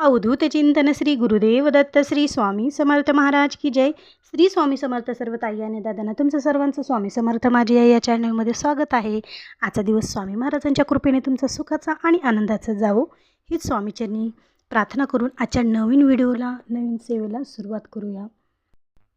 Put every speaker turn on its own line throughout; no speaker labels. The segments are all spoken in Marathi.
अवधूत चिंतन श्री गुरुदेव दत्त श्री स्वामी समर्थ महाराज की जय. श्री स्वामी समर्थ सर्व ताई आणि दादांना तुमचं सर्वांचं स्वामी समर्थ माझी या या चॅनलमध्ये स्वागत आहे. आजचा दिवस स्वामी महाराजांच्या कृपेने तुमचा सुखाचा आणि आनंदाचा जावो. हीच स्वामीचरणी. प्रार्थना करून आजच्या नवीन व्हिडिओला नवीन सेवेला सुरुवात करूया.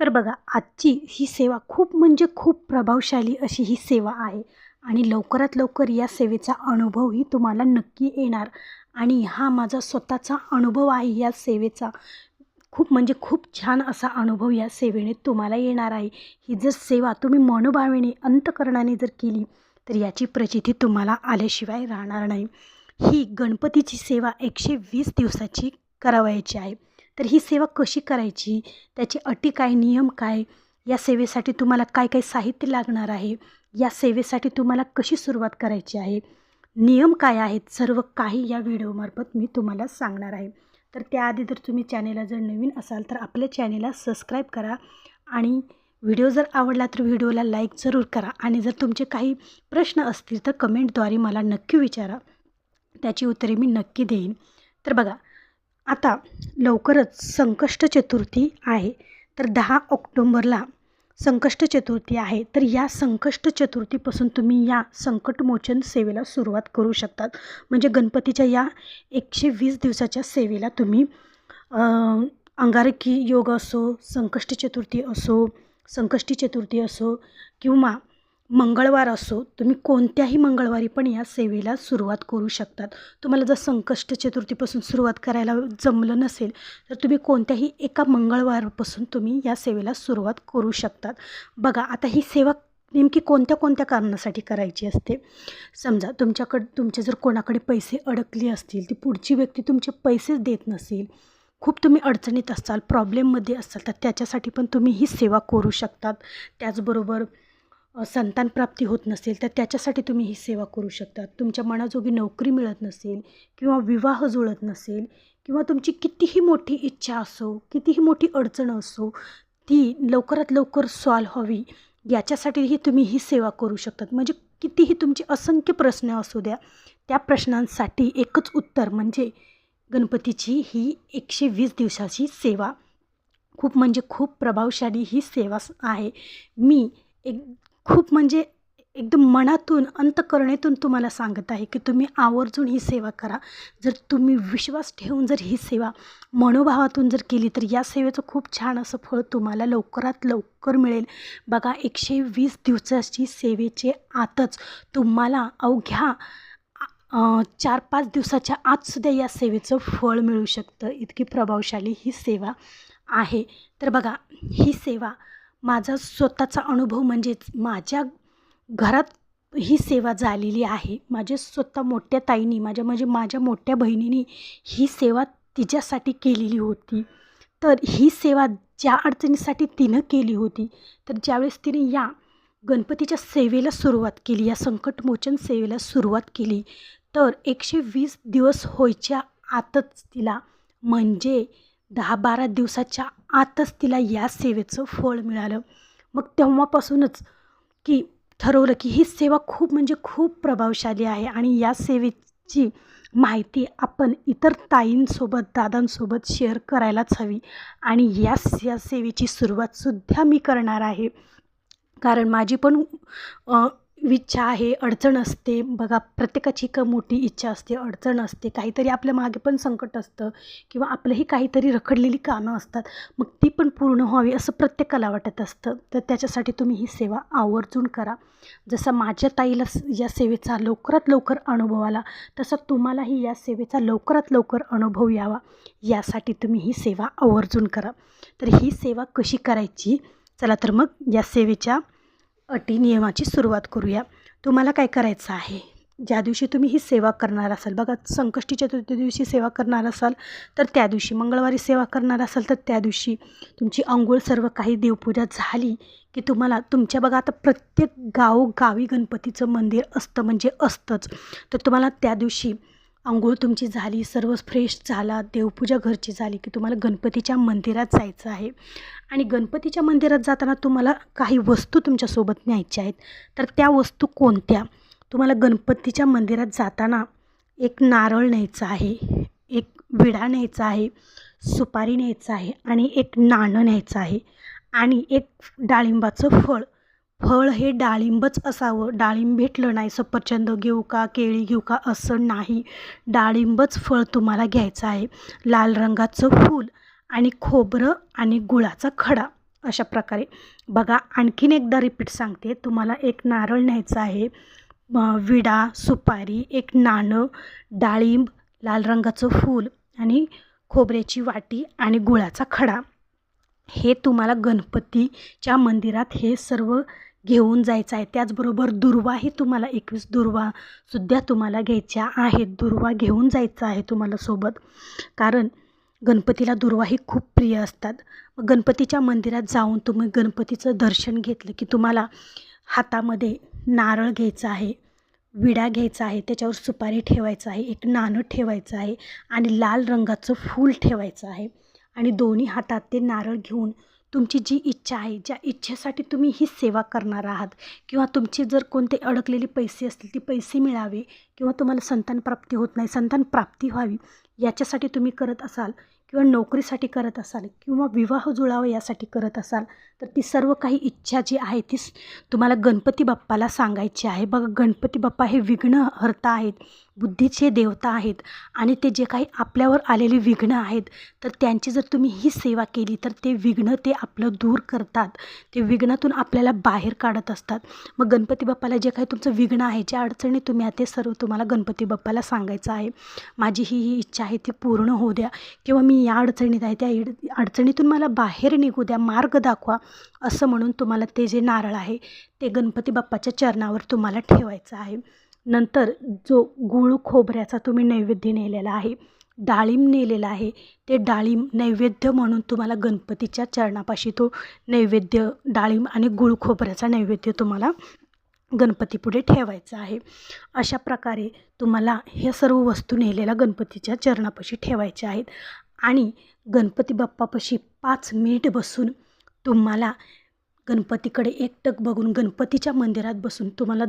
तर बघा आजची ही सेवा खूप म्हणजे खूप प्रभावशाली अशी ही सेवा आहे. आणि लवकरात लवकर या सेवेचा अनुभवही तुम्हाला नक्की येणार. आणि हा माझा स्वतःचा अनुभव आहे या सेवेचा. खूप म्हणजे खूप छान असा अनुभव या सेवेने तुम्हाला येणार आहे. ही जर सेवा तुम्ही मनोभावेने अंतकरणाने जर केली तर याची प्रचिती तुम्हाला आल्याशिवाय राहणार नाही. ही गणपतीची सेवा एकशे वीस दिवसाची करावायची आहे. तर ही सेवा कशी करायची? त्याची अटी काय? नियम काय? या सेवेसाठी तुम्हाला काय काय साहित्य लागणार आहे? या सेवेसाठी तुम्हाला कशी सुरुवात करायची आहे? नियम काय आहेत? सर्व काही या व्हिडिओमार्फत मी तुम्हाला सांगणार आहे. तर त्याआधी जर तुम्ही चॅनेलला जर नवीन असाल तर आपल्या चॅनेलला सबस्क्राईब करा आणि व्हिडिओ जर आवडला तर व्हिडिओला लाईक जरूर करा. आणि जर तुमचे काही प्रश्न असतील तर कमेंटद्वारे मला नक्की विचारा. त्याची उत्तरे मी नक्की देईन. तर बघा आता लवकरच संकष्ट चतुर्थी आहे. तर दहा ऑक्टोंबरला संकष्ट चतुर्थी आहे तर या संकष्ट चतुर्थीपासून तुम्ही या संकटमोचन सेवेला सुरुवात करू शकतात. म्हणजे गणपतीच्या या एकशे वीस दिवसाच्या सेवेला तुम्ही अंगारकी योग असो संकष्ट चतुर्थी असो संकष्टी चतुर्थी असो किंवा मंगळवार असो तुम्ही कोणत्याही मंगळवारी पण या सेवेला सुरुवात करू शकतात. तुम्हाला जर संकष्ट चतुर्थीपासून सुरुवात करायला जमलं नसेल तर तुम्ही कोणत्याही एका मंगळवारपासून तुम्ही या सेवेला सुरुवात करू शकतात. बघा आता ही सेवा नेमकी कोणत्या कोणत्या कारणासाठी करायची असते? समजा तुमच्याकडं तुमचे जर कोणाकडे पैसे अडकले असतील ती पुढची व्यक्ती तुमचे पैसेच देत नसेल खूप तुम्ही अडचणीत असाल प्रॉब्लेममध्ये असाल तर त्याच्यासाठी पण तुम्ही ही सेवा करू शकतात. त्याचबरोबर संतान प्राप्ती होत नसेल तर त्याच्यासाठी तुम्ही ही सेवा करू शकता. तुमच्या मनाजोगी नोकरी मिळत नसेल किंवा विवाह जुळत नसेल किंवा तुमची कितीही मोठी इच्छा असो कितीही मोठी अडचण असो ती लवकरात लवकर सॉल्व व्हावी याच्यासाठीही तुम्ही ही सेवा करू शकतात. म्हणजे कितीही तुमचे असंख्य प्रश्न असू द्या त्या प्रश्नांसाठी एकच उत्तर म्हणजे गणपतीची ही एकशे वीस दिवसाची सेवा. खूप म्हणजे खूप प्रभावशाली ही सेवा आहे. मी एक खूप म्हणजे एकदम मनातून अंतकरणेतून तुम्हाला सांगत आहे की तुम्ही आवर्जून ही सेवा करा. जर तुम्ही विश्वास ठेवून जर ही सेवा मनोभावातून जर केली तर या सेवेचं खूप छान असं फळ तुम्हाला लवकरात लवकर मिळेल. बघा एकशे वीस दिवसाची सेवेचे आतच तुम्हाला अवघ्या चार पाच दिवसाच्या आतसुद्धा या सेवेचं फळ मिळू शकतं. इतकी प्रभावशाली ही सेवा आहे. तर बघा ही सेवा माझा स्वतःचा अनुभव म्हणजेच माझ्या घरात ही सेवा झालेली आहे. माझे स्वतः मोठ्या ताईनी माझ्या म्हणजे माझ्या मोठ्या बहिणीनी ही सेवा तिच्यासाठी केलेली होती. तर ही सेवा ज्या अडचणीसाठी तिनं केली होती तर ज्यावेळेस तिने या गणपतीच्या सेवेला सुरुवात केली या संकटमोचन सेवेला सुरुवात केली तर एकशे वीस दिवस व्हायच्या आतच तिला म्हणजे दहा बारा दिवसाच्या आतच तिला या सेवेचं फळ मिळालं. मग तेव्हापासूनच की ठरवलं की ही सेवा खूप म्हणजे खूप प्रभावशाली आहे आणि या सेवेची माहिती आपण इतर ताईंसोबत दादांसोबत शेअर करायलाच हवी आणि या या सेवेची सुरुवातसुद्धा मी करणार आहे. कारण माझी पण इच्छा आहे अडचण असते. बघा प्रत्येकाची एक मोठी इच्छा असते अडचण असते. काहीतरी आपल्या मागे पण संकट असतं किंवा आपलंही काहीतरी रखडलेली कामं असतात. मग ती पण पूर्ण व्हावी असं प्रत्येकाला वाटत असतं. तर त्याच्यासाठी तुम्ही ही सेवा आवर्जून करा. जसं माझ्या ताईला या सेवेचा लवकरात लवकर अनुभव आला तसं तुम्हालाही या सेवेचा लवकरात लवकर अनुभव यावा. यासाठी तुम्ही ही सेवा आवर्जून करा. तर ही सेवा कशी करायची? चला तर मग या सेवेच्या अटी नियमाची सुरुवात करूया. तुम्हाला काय करायचं आहे? ज्या दिवशी तुम्ही ही सेवा करणार असाल बघा संकष्टी चतुर्थी दिवशी सेवा करणार असाल तर त्या दिवशी मंगळवारी सेवा करणार असाल तर त्या दिवशी तुमची अंघोळ सर्व काही देवपूजा झाली की तुम्हाला तुमच्या बघा आता प्रत्येक गावोगावी गणपतीचं मंदिर असतं म्हणजे असतंच. तर तुम्हाला त्या दिवशी आंघोळ तुमची झाली सर्व फ्रेश झाला देवपूजा घरची झाली की तुम्हाला गणपतीच्या मंदिरात जायचं आहे. आणि गणपतीच्या मंदिरात जाताना तुम्हाला काही वस्तू तुमच्यासोबत न्यायच्या आहेत. तर त्या वस्तू कोणत्या? तुम्हाला गणपतीच्या मंदिरात जाताना एक नारळ न्यायचा आहे एक विडा न्यायचा आहे सुपारी न्यायचं आहे आणि एक नाणं न्यायचं आहे आणि एक डाळिंबाचं फळ. फळ हे डाळिंबच असावं. डाळिंब भेटलं नाही सफरचंद घेऊ का केळी घेऊ का असं नाही. डाळिंबच फळ तुम्हाला घ्यायचं आहे. लाल रंगाचं फूल आणि खोबरं आणि गुळाचा खडा अशा प्रकारे. बघा आणखीन एकदा रिपीट सांगते. तुम्हाला एक नारळ न्यायचा आहे. विडा सुपारी एक नाणं डाळिंब लाल रंगाचं फूल आणि खोबऱ्याची वाटी आणि गुळाचा खडा. हे तुम्हाला गणपतीच्या मंदिरात हे सर्व घेऊन जायचं आहे. त्याचबरोबर दुर्वाही तुम्हाला एकवीस दुर्वासुद्धा तुम्हाला घ्यायच्या आहेत. दुर्वा घेऊन जायचं आहे तुम्हाला सोबत. कारण गणपतीला दुर्वाही खूप प्रिय असतात. मग गणपतीच्या मंदिरात जाऊन तुम्ही गणपतीचं दर्शन घेतलं की तुम्हाला हातामध्ये नारळ घ्यायचं आहे विडा घ्यायचा आहे त्याच्यावर सुपारी ठेवायचं आहे एक नाणं ठेवायचं आहे आणि लाल रंगाचं फूल ठेवायचं आहे. आणि दोन्ही हातात ते नारळ घेऊन तुमची जी इच्छा आहे ज्या इच्छेसाठी तुम्ही ही सेवा करणार आहात किंवा तुमचे जर कोणते अडकलेले पैसे असतील ते पैसे मिळावे किंवा तुम्हाला संतान प्राप्ती होत नाही संतान प्राप्ती व्हावी याच्यासाठी तुम्ही करत असाल किंवा नोकरीसाठी करत असाल किंवा विवाह जुळावा यासाठी करत असाल तर ती सर्व काही इच्छा जी आहे ती तुम्हाला गणपती बाप्पाला सांगायची आहे. बघा गणपती बाप्पा हे विघ्न हर्ता आहेत. बुद्धीचे देवता आहेत आणि ते जे काही आपल्यावर आलेली विघ्न आहेत तर त्यांची जर तुम्ही ही सेवा केली तर ते विघ्न ते आपलं दूर करतात. ते विघ्नातून आपल्याला बाहेर काढत असतात. मग गणपती बाप्पाला जे काही तुमचं विघ्न आहे ज्या अडचणी तुम्ही आहात ते सर्व तुम्हाला गणपती बाप्पाला सांगायचं आहे. माझी ही ही इच्छा आहे ती पूर्ण होऊ द्या. किंवा मी या अडचणीत आहे त्या इड अडचणीतून मला बाहेर निघू द्या मार्ग दाखवा असं म्हणून तुम्हाला ते जे नारळ आहे ते गणपती बाप्पाच्या चरणावर तुम्हाला ठेवायचं आहे. नंतर जो गूळ खोबऱ्याचा तुम्ही नैवेद्य नेलेला आहे डाळिंब नेलेला आहे ते डाळिंब नैवेद्य म्हणून तुम्हाला गणपतीच्या चरणापाशी तो नैवेद्य डाळिंब आणि गूळ खोबऱ्याचा नैवेद्य तुम्हाला गणपतीपुढे ठेवायचा आहे. अशा प्रकारे तुम्हाला ह्या सर्व वस्तू नेलेल्या गणपतीच्या चरणापाशी ठेवायच्या आहेत. आणि गणपती बाप्पापाशी पाच मिनिट बसून तुम्हाला गणपतीकडे एकटक बघून गणपतीच्या मंदिरात बसून तुम्हाला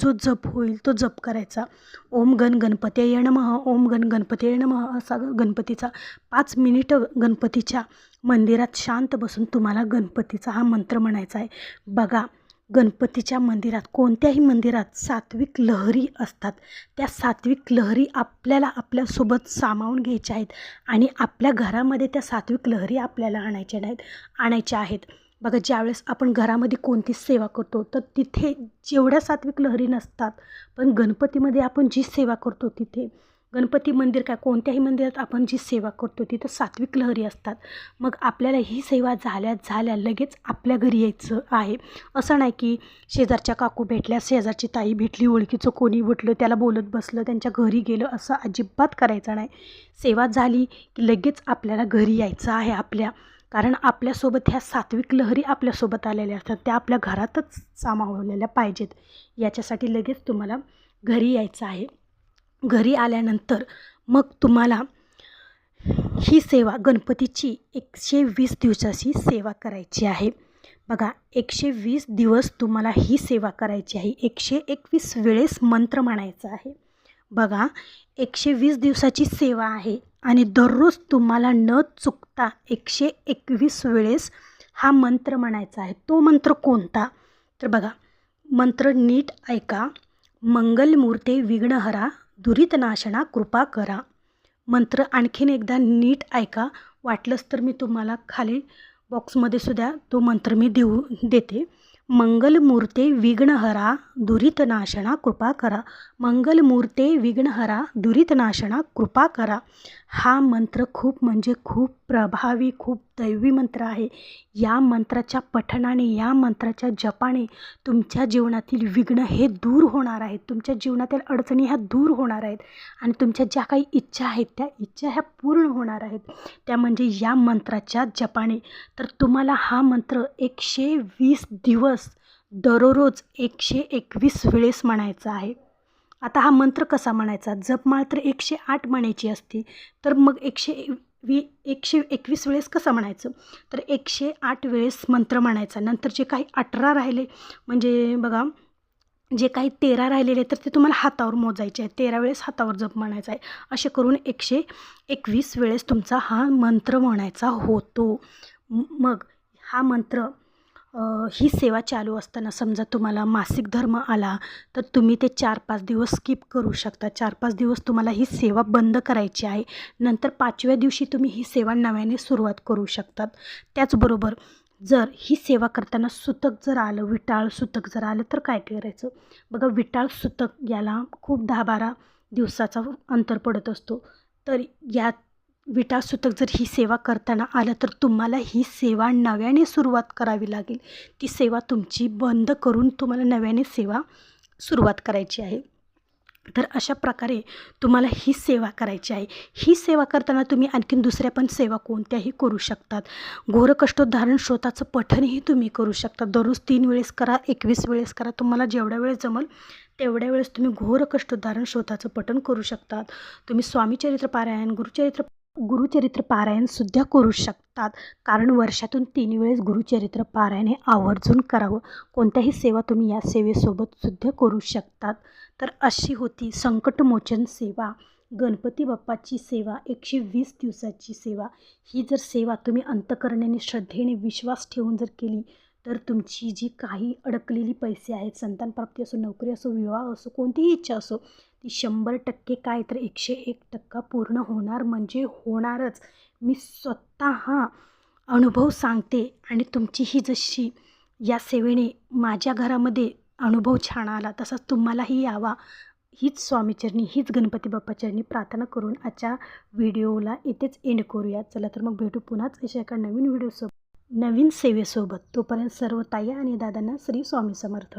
जो जप होईल तो जप करायचा. ओम गण गणपती नमः ओम गण गणपती नमः असा गणपतीचा पाच मिनिटं गणपतीच्या मंदिरात शांत बसून तुम्हाला गणपतीचा हा मंत्र म्हणायचा आहे. बघा गणपतीच्या मंदिरात कोणत्याही मंदिरात सात्विक लहरी असतात. त्या सात्विक लहरी आपल्याला आपल्यासोबत सामावून घ्यायच्या आहेत आणि आपल्या घरामध्ये त्या सात्विक लहरी आपल्याला आणायच्या नाहीत आणायच्या आहेत. बघा ज्यावेळेस आपण घरामध्ये कोणतीच सेवा करतो तर तिथे जेवढ्या सात्विक लहरी नसतात पण गणपतीमध्ये आपण जी सेवा करतो तिथे गणपती मंदिर काय कोणत्याही मंदिरात आपण जी सेवा करतो तिथं सात्विक लहरी असतात. मग आपल्याला ही सेवा झाल्या झाल्या लगेच आपल्या घरी यायचं आहे. असं नाही की शेजारच्या काकू भेटल्या शेजारची ताई भेटली ओळखीचं कोणी भेटलं त्याला बोलत बसलं त्यांच्या घरी गेलं असं अजिबात करायचं नाही. सेवा झाली की लगेच आपल्याला घरी यायचं आहे आपल्या कारण आपल्यासोबत ह्या सात्विक लहरी आपल्यासोबत आलेल्या असतात. त्या आपल्या घरातच सामावलेल्या पाहिजेत. याच्यासाठी लगेच तुम्हाला घरी यायचं आहे. घरी आल्यानंतर मग तुम्हाला ही सेवा गणपतीची एकशे वीस दिवसाची सेवा करायची आहे. बघा एकशे वीस दिवस तुम्हाला ही सेवा करायची आहे. एकशे एकवीस वेळेस मंत्र म्हणायचा आहे. बघा एकशे वीस दिवसाची सेवा आहे. आणि दररोज तुम्हाला न चुकता एकशे एकवीस वेळेस हा मंत्र म्हणायचा आहे. तो मंत्र कोणता? तर बघा मंत्र नीट ऐका मंगलमूर्ते विघ्नहरा दुरितनाशना कृपा करा. मंत्र आणखीन एकदा नीट ऐका. वाटलंच तर मी तुम्हाला खाली बॉक्समध्ये सुद्धा तो मंत्र मी देऊ देते. मंगलमूर्ते विघ्नहरा दुरितनाशना कृपा करा. मंगलमूर्ते विघ्नहरा दुरितनाशना कृपा करा. हा मंत्र खूप म्हणजे खूप प्रभावी खूप दैवी मंत्र आहे. या मंत्राच्या पठणाने या मंत्राच्या जपाने तुमच्या जीवनातील विघ्न हे दूर होणार आहेत. तुमच्या जीवनातील अडचणी ह्या दूर होणार आहेत. आणि तुमच्या ज्या काही इच्छा आहेत त्या इच्छा ह्या पूर्ण होणार आहेत. त्या म्हणजे या मंत्राच्या जपाने. तर तुम्हाला हा मंत्र एकशे वीस दिवस दररोज एकशे एकवीस वेळेस म्हणायचा आहे. आता हा मंत्र कसा म्हणायचा? जपमाळ तर एकशे आठ म्हणायची असते. तर मग एकशे वी एकशे एकवीस वेळेस कसं म्हणायचं? तर एकशे आठ वेळेस मंत्र म्हणायचा. नंतर जे काही अठरा राहिले म्हणजे बघा जे काही तेरा राहिलेले तर ते तुम्हाला हातावर मोजायचे आहे तेरा वेळेस हातावर जप म्हणायचा आहे. असे करून एकशे एकवीस वेळेस तुमचा हा मंत्र म्हणायचा होतो. मग हा मंत्र ही सेवा चालू असताना समजा तुम्हाला मासिक धर्म आला तर तुम्ही ते चार पाच दिवस स्किप करू शकता. चार पाच दिवस तुम्हाला ही सेवा बंद करायची आहे. नंतर पाचव्या दिवशी तुम्ही ही सेवा नव्याने सुरुवात करू शकतात. त्याचबरोबर जर ही सेवा करताना सुतक जर आलं विटाळ सुतक जर आलं तर काय करायचं? बघा विटाळ सुतक याला खूप दहा बारा दिवसाचा अंतर पडत असतो. तर या विटासुतक जर ही सेवा करताना आलं तर तुम्हाला ही सेवा नव्याने सुरुवात करावी लागेल. ती सेवा तुमची बंद करून तुम्हाला नव्याने सेवा सुरुवात करायची आहे. तर अशा प्रकारे तुम्हाला ही सेवा करायची आहे. ही सेवा करताना तुम्ही आणखीन दुसऱ्या पण सेवा कोणत्याही करू शकतात. घोरकष्टोद्धारण श्रोताचं पठणही तुम्ही करू शकता. दररोज तीन वेळेस करा एकवीस वेळेस करा. तुम्हाला जेवढ्या वेळेस जमल तेवढ्या वेळेस तुम्ही घोरकष्टोद्धारण श्रोताचं पठण करू शकतात. तुम्ही स्वामीचरित्र पारायण गुरुचरित्र गुरुचरित्र पारायणसुद्धा करू शकतात. कारण वर्षातून तीन वेळेस गुरुचरित्र पारायण हे आवर्जून करावं. कोणत्याही सेवा तुम्ही या सेवेसोबत सुद्धा करू शकतात. तर अशी होती संकटमोचन सेवा. गणपती बाप्पाची सेवा एकशे वीस दिवसाची सेवा. ही जर सेवा तुम्ही अंतकरणाने श्रद्धेने विश्वास ठेवून जर केली तर तुमची जी काही अडकलेली पैसे आहेत संतानप्राप्ती असो नोकरी असो विवाह असो कोणतीही इच्छा असो ती शंभर टक्के काय तर एकशे एक टक्का पूर्ण होणार म्हणजे होणारच. मी स्वतः अनुभव सांगते आणि तुमची ही जशी या सेवेने माझ्या घरामध्ये अनुभव छान आला तसाच तुम्हालाही यावा. हीच स्वामीचरणी हीच गणपती बाप्पाचरणी प्रार्थना करून आजच्या व्हिडिओला इथेच एंड करूया. चला तर मग भेटू पुन्हाच अशा एका नवीन व्हिडिओसोबत. नवीन सेवेसोबत. तोपर्यंत सर्व ताई आणि दादांना श्री स्वामी समर्थ.